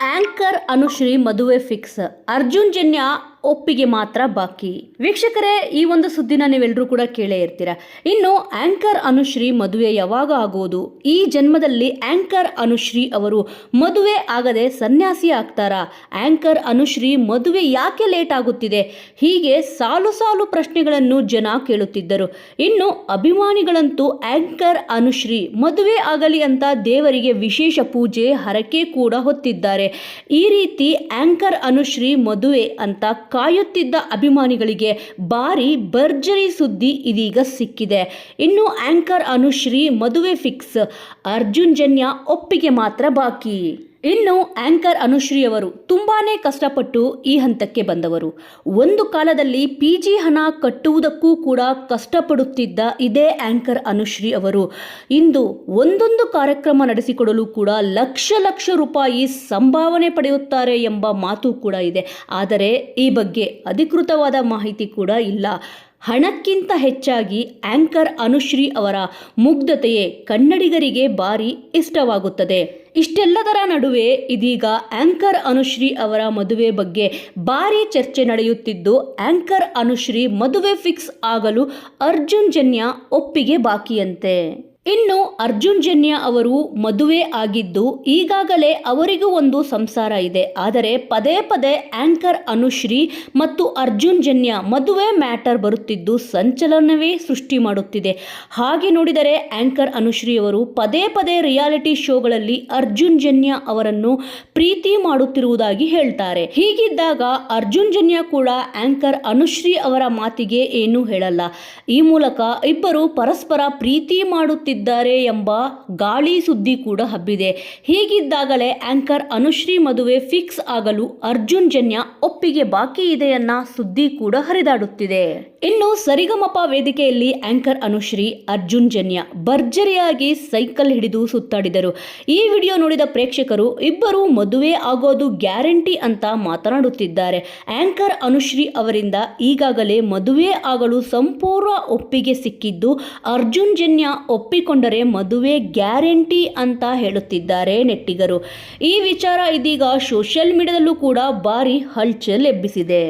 Anchor Anushree ಮದುವೆ fix. Arjun Janya ಒಪ್ಪಿಗೆ ಮಾತ್ರ ಬಾಕಿ. ವೀಕ್ಷಕರೇ, ಈ ಒಂದು ಸುದ್ದಿನ ನೀವೆಲ್ಲರೂ ಕೂಡ ಕೇಳೇ ಇರ್ತೀರಾ? ಇನ್ನು, ಆಂಕರ್ ಅನುಶ್ರೀ ಮದುವೆ ಯಾವಾಗ ಆಗೋದು? ಈ ಜನ್ಮದಲ್ಲಿ ಆಂಕರ್ ಅನುಶ್ರೀ ಅವರು ಮದುವೆ ಆಗದೆ ಸನ್ಯಾಸಿ ಆಗ್ತಾರಾ? ಆಂಕರ್ ಅನುಶ್ರೀ ಮದುವೆ ಯಾಕೆ ಲೇಟ್ ಆಗುತ್ತಿದೆ? ಹೀಗೆ ಸಾಲು ಸಾಲು ಪ್ರಶ್ನೆಗಳನ್ನು ಜನ ಕೇಳುತ್ತಿದ್ದರು. ಇನ್ನು, ಅಭಿಮಾನಿಗಳಂತೂ ಆಂಕರ್ ಅನುಶ್ರೀ ಮದುವೆ ಆಗಲಿ ಅಂತ ದೇವರಿಗೆ ವಿಶೇಷ ಪೂಜೆ, ಹರಕೆ ಕೂಡ ಹೊತ್ತಿದ್ದಾರೆ. ಈ ರೀತಿ ಆಂಕರ್ ಅನುಶ್ರೀ ಮದುವೆ ಅಂತ ಕಾಯುತ್ತಿದ್ದ ಅಭಿಮಾನಿಗಳಿಗೆ ಭಾರಿ ಭರ್ಜರಿ ಸುದ್ದಿ ಇದೀಗ ಸಿಕ್ಕಿದೆ. ಇನ್ನು ಆಂಕರ್ ಅನುಶ್ರೀ ಮದುವೆ ಫಿಕ್ಸ್, ಅರ್ಜುನ್ ಜನ್ಯ ಒಪ್ಪಿಗೆ ಮಾತ್ರ ಬಾಕಿ. ಇನ್ನು ಆಂಕರ್ ಅನುಶ್ರೀ ಅವರು ತುಂಬಾನೇ ಕಷ್ಟಪಟ್ಟು ಈ ಹಂತಕ್ಕೆ ಬಂದವರು. ಒಂದು ಕಾಲದಲ್ಲಿ ಪಿ ಜಿ ಹಣ ಕಟ್ಟುವುದಕ್ಕೂ ಕೂಡ ಕಷ್ಟಪಡುತ್ತಿದ್ದ ಇದೇ ಆಂಕರ್ ಅನುಶ್ರೀ ಅವರು ಇಂದು ಒಂದೊಂದು ಕಾರ್ಯಕ್ರಮ ನಡೆಸಿಕೊಡಲು ಕೂಡ ಲಕ್ಷ ಲಕ್ಷ ರೂಪಾಯಿ ಸಂಭಾವನೆ ಪಡೆಯುತ್ತಾರೆ ಎಂಬ ಮಾತು ಕೂಡ ಇದೆ. ಆದರೆ ಈ ಬಗ್ಗೆ ಅಧಿಕೃತವಾದ ಮಾಹಿತಿ ಕೂಡ ಇಲ್ಲ. ಹಣಕ್ಕಿಂತ ಹೆಚ್ಚಾಗಿ ಆಂಕರ್ ಅನುಶ್ರೀ ಅವರ ಮುಗ್ಧತೆಯೇ ಕನ್ನಡಿಗರಿಗೆ ಭಾರಿ ಇಷ್ಟವಾಗುತ್ತದೆ. ಇಷ್ಟೆಲ್ಲದರ ನಡುವೆ ಇದೀಗ ಆಂಕರ್ ಅನುಶ್ರೀ ಅವರ ಮದುವೆ ಬಗ್ಗೆ ಭಾರಿ ಚರ್ಚೆ ನಡೆಯುತ್ತಿದ್ದು, ಆಂಕರ್ ಅನುಶ್ರೀ ಮದುವೆ ಫಿಕ್ಸ್ ಆಗಲು ಅರ್ಜುನ್ ಜನ್ಯ ಒಪ್ಪಿಗೆ ಬಾಕಿಯಂತೆ. ಇನ್ನು ಅರ್ಜುನ್ ಜನ್ಯ ಅವರು ಮದುವೆ ಆಗಿದ್ದು ಈಗಾಗಲೇ ಅವರಿಗೂ ಒಂದು ಸಂಸಾರ ಇದೆ. ಆದರೆ ಪದೇ ಪದೇ ಆಂಕರ್ ಅನುಶ್ರೀ ಮತ್ತು ಅರ್ಜುನ್ ಜನ್ಯ ಮದುವೆ ಮ್ಯಾಟರ್ ಬರುತ್ತಿದ್ದು ಸಂಚಲನವೇ ಸೃಷ್ಟಿ ಮಾಡುತ್ತಿದೆ. ಹಾಗೆ ನೋಡಿದರೆ ಆಂಕರ್ ಅನುಶ್ರೀ ಅವರು ಪದೇ ಪದೇ ರಿಯಾಲಿಟಿ ಶೋಗಳಲ್ಲಿ ಅರ್ಜುನ್ ಜನ್ಯ ಅವರನ್ನು ಪ್ರೀತಿ ಮಾಡುತ್ತಿರುವುದಾಗಿ ಹೇಳ್ತಾರೆ. ಹೀಗಿದ್ದಾಗ ಅರ್ಜುನ್ ಜನ್ಯ ಕೂಡ ಆಂಕರ್ ಅನುಶ್ರೀ ಅವರ ಮಾತಿಗೆ ಏನೂ ಹೇಳಲ್ಲ. ಈ ಮೂಲಕ ಇಬ್ಬರು ಪರಸ್ಪರ ಪ್ರೀತಿ ಮಾಡುತ್ತಿದ್ದಾರೆ. ಎಂಬ ಗಾಳಿ ಸುದ್ದಿ ಕೂಡ ಹಬ್ಬಿದೆ. ಹೀಗಿದ್ದಾಗಲೇ ಆಂಕರ್ ಅನುಶ್ರೀ ಮದುವೆ ಫಿಕ್ಸ್ ಆಗಲು ಅರ್ಜುನ್ ಜನ್ಯ ಒಪ್ಪಿಗೆ ಬಾಕಿ ಇದೆ ಅನ್ನ ಸುದ್ದಿ ಕೂಡ ಹರಿದಾಡುತ್ತಿದೆ. ಇನ್ನು ಸರಿಗಮಪ ವೇದಿಕೆಯಲ್ಲಿ ಆಂಕರ್ ಅನುಶ್ರೀ, ಅರ್ಜುನ್ ಜನ್ಯ ಭರ್ಜರಿಯಾಗಿ ಸೈಕಲ್ ಹಿಡಿದು ಸುತ್ತಾಡಿದರು. ಈ ವಿಡಿಯೋ ನೋಡಿದ ಪ್ರೇಕ್ಷಕರು, ಇಬ್ಬರು ಮದುವೆ ಆಗೋದು ಗ್ಯಾರಂಟಿ ಅಂತ ಮಾತನಾಡುತ್ತಿದ್ದಾರೆ. ಆಂಕರ್ ಅನುಶ್ರೀ ಅವರಿಂದ ಈಗಾಗಲೇ ಮದುವೆ ಆಗಲು ಸಂಪೂರ್ಣ ಒಪ್ಪಿಗೆ ಸಿಕ್ಕಿದ್ದು ಅರ್ಜುನ್ ಜನ್ಯ ಒಪ್ಪಿಕೊಂಡರೆ ಮದುವೆ ಗ್ಯಾರಂಟಿ ಅಂತ ಹೇಳುತ್ತಿದ್ದಾರೆ ನೆಟ್ಟಿಗರು. ಈ ವಿಚಾರ ಇದೀಗ ಸೋಷಿಯಲ್ ಮೀಡಿಯಾದಲ್ಲೂ ಕೂಡ ಭಾರಿ ಹಲ್ಚಲ್ ಎಬ್ಬಿಸಿದೆ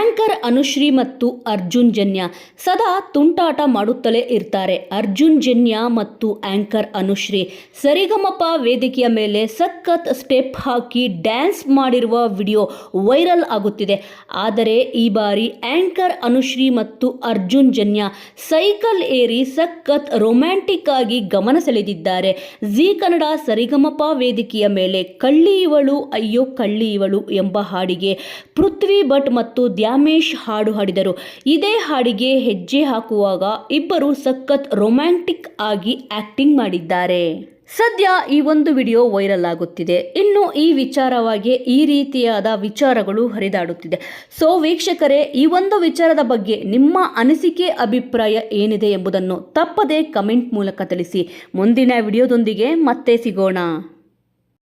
ಆಂಕರ್ ಅನುಶ್ರೀ ಮತ್ತು ಅರ್ಜುನ್ ಜನ್ಯ ಸದಾ ತುಂಟಾಟ ಮಾಡುತ್ತಲೇ ಇರ್ತಾರೆ. ಅರ್ಜುನ್ ಜನ್ಯ ಮತ್ತು ಆಂಕರ್ ಅನುಶ್ರೀ ಸರಿಗಮಪ ವೇದಿಕೆಯ ಮೇಲೆ ಸಖತ್ ಸ್ಟೆಪ್ ಹಾಕಿ ಡ್ಯಾನ್ಸ್ ಮಾಡಿರುವ ವಿಡಿಯೋ ವೈರಲ್ ಆಗುತ್ತಿದೆ. ಆದರೆ ಈ ಬಾರಿ ಆಂಕರ್ ಅನುಶ್ರೀ ಮತ್ತು ಅರ್ಜುನ್ ಜನ್ಯ ಸೈಕಲ್ ಏರಿ ಸಖತ್ ರೊಮ್ಯಾಂಟಿಕ್ ಆಗಿ ಗಮನ ಸೆಳೆದಿದ್ದಾರೆ. ಜಿ ಕನ್ನಡ ಸರಿಗಮಪ ವೇದಿಕೆಯ ಮೇಲೆ ಕಳ್ಳಿ ಇವಳು ಅಯ್ಯೋ ಕಳ್ಳಿ ಇವಳು ಎಂಬ ಹಾಡಿಗೆ ಪೃಥ್ವಿ ಭಟ್ ಮತ್ತು ದ್ಯಾಮೇಶ್ ಹಾಡು ಹಾಡಿದರು. ಇದೇ ಹಾಡಿಗೆ ಹೆಜ್ಜೆ ಹಾಕುವಾಗ ಇಬ್ಬರು ಸಖತ್ ರೊಮ್ಯಾಂಟಿಕ್ ಆಗಿ ಆಕ್ಟಿಂಗ್ ಮಾಡಿದ್ದಾರೆ. ಸದ್ಯ ಈ ಒಂದು ವಿಡಿಯೋ ವೈರಲ್ ಆಗುತ್ತಿದೆ. ಇನ್ನು ಈ ವಿಚಾರವಾಗಿ ಈ ರೀತಿಯಾದ ವಿಚಾರಗಳು ಹರಿದಾಡುತ್ತಿದೆ. ಸೊ, ವೀಕ್ಷಕರೇ, ಈ ಒಂದು ವಿಚಾರದ ಬಗ್ಗೆ ನಿಮ್ಮ ಅನಿಸಿಕೆ, ಅಭಿಪ್ರಾಯ ಏನಿದೆ ಎಂಬುದನ್ನು ತಪ್ಪದೇ ಕಮೆಂಟ್ ಮೂಲಕ ತಿಳಿಸಿ. ಮುಂದಿನ ವಿಡಿಯೋದೊಂದಿಗೆ ಮತ್ತೆ ಸಿಗೋಣ.